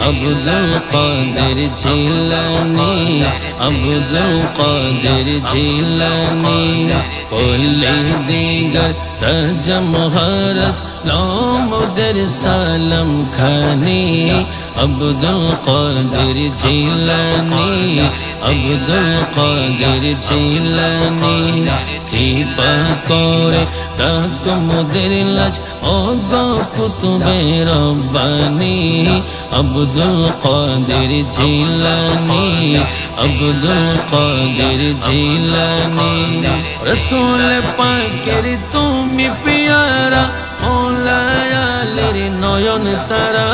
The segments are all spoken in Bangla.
আব্দুল কাদের জিলানি আব্দুল কাদের জিলানি কল্লে দিগর রাজ মহারাজ লোমদের সালাম খানি আব্দুল কাদের জিলানি আব্দুল কাদের জিলানি কৃপা করে ডাক মোদের লাজ ও গো কুতুবে রব্বানি। আব্দুল কাদের জিলানি আব্দুল কাদের জিলানি রসুল পাকের তুমি পিয়ারা ওলায়ালের নয়ন তারা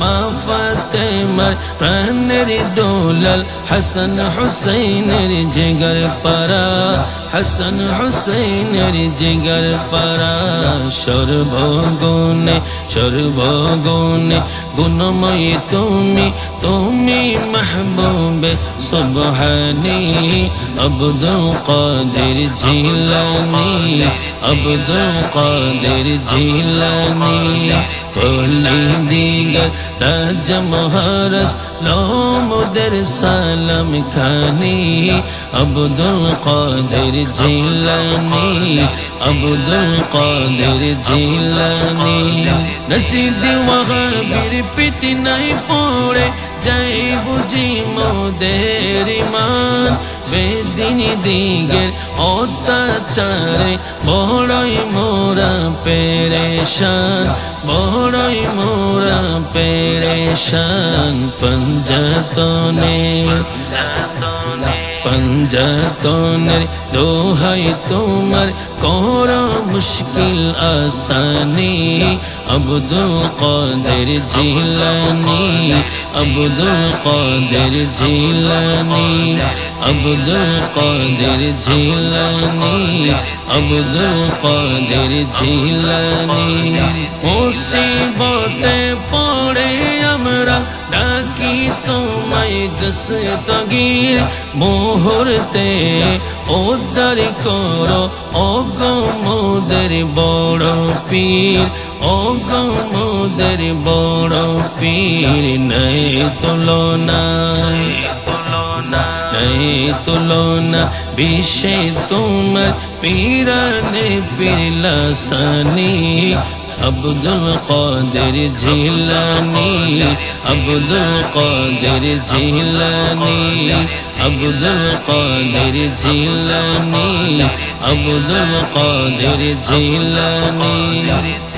মা ফাতেমার প্রাণের দোলাল হাসান হুসাইনের জিগর পারা হাসান হুসাইনের জিগর পারা সর্বগুণে সর্বগুণে গুণময়ী তুমি তুমি মাহবুবে সুবহানি, আব্দুল কাদের জিলানি, আব্দুল কাদের জিলানি কলি দিগর রাজ মহারাজ লোমদের সালাম খানি, আব্দুল কাদের জিলানি আব্দুল কাদের জিলানি নসিদ ওয়াহাবির পিতি নাই পড়ে, যাই বুঝি মোদের ইমান। বেদিনী দিগের অত্যাচারে, বড়ই মোরা পেরেশান, বড়ই মোরা পেরেশান পঞ্জতনে পঞ্জতনের দোহাই তোমার কর মুশকিল আসানি। আব্দুল কাদের জিলানি, আব্দুল কাদের জিলানি, আব্দুল কাদের জিলানি, আব্দুল কাদের জিলানি। মুসিবতে পড়ে আমরা ডাকি তোমায় দস্তগীর মুহূর্তে উদ্ধার করো। ও গো মোদের বড় পীর ও গো মোদের বড় পীর, নাই তুলনা নাই তুলনা। বিশ্বে তোমার পীরানে পীরলাসানি আব্দুল কাদের জিলানি, আব্দুল কাদের জিলানি, আব্দুল কাদের জিলানি, আব্দুল কাদের জিলানি।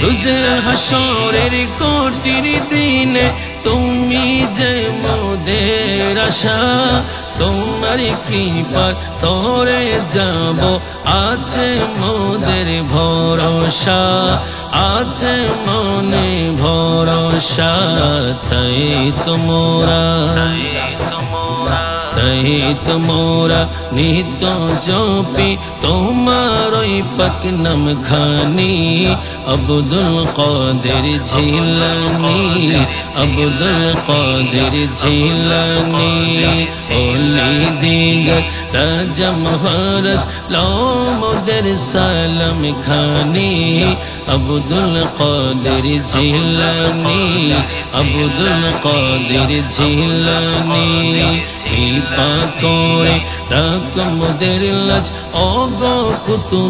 রোজে হাসরের কোটির দিনে তুমি যে মোদের আশা তোমার কৃপার তোরে যাব। আছে মোদের ভরসা, আছে মনে ভরসা, তাই তোমরা তাই তোমরা নিত জপি তোমার ওই পাক নাম খানি আব্দুল কাদের জিলানি আব্দুল কাদের জিলানি ওলি দিগর রাজা মহারাজ লোমদের সালাম খানি আব্দুল কাদের জিলানি আব্দুল কাদের জিলানি কৃপা করে ডাক মোদের লাজ অগো কুতুবে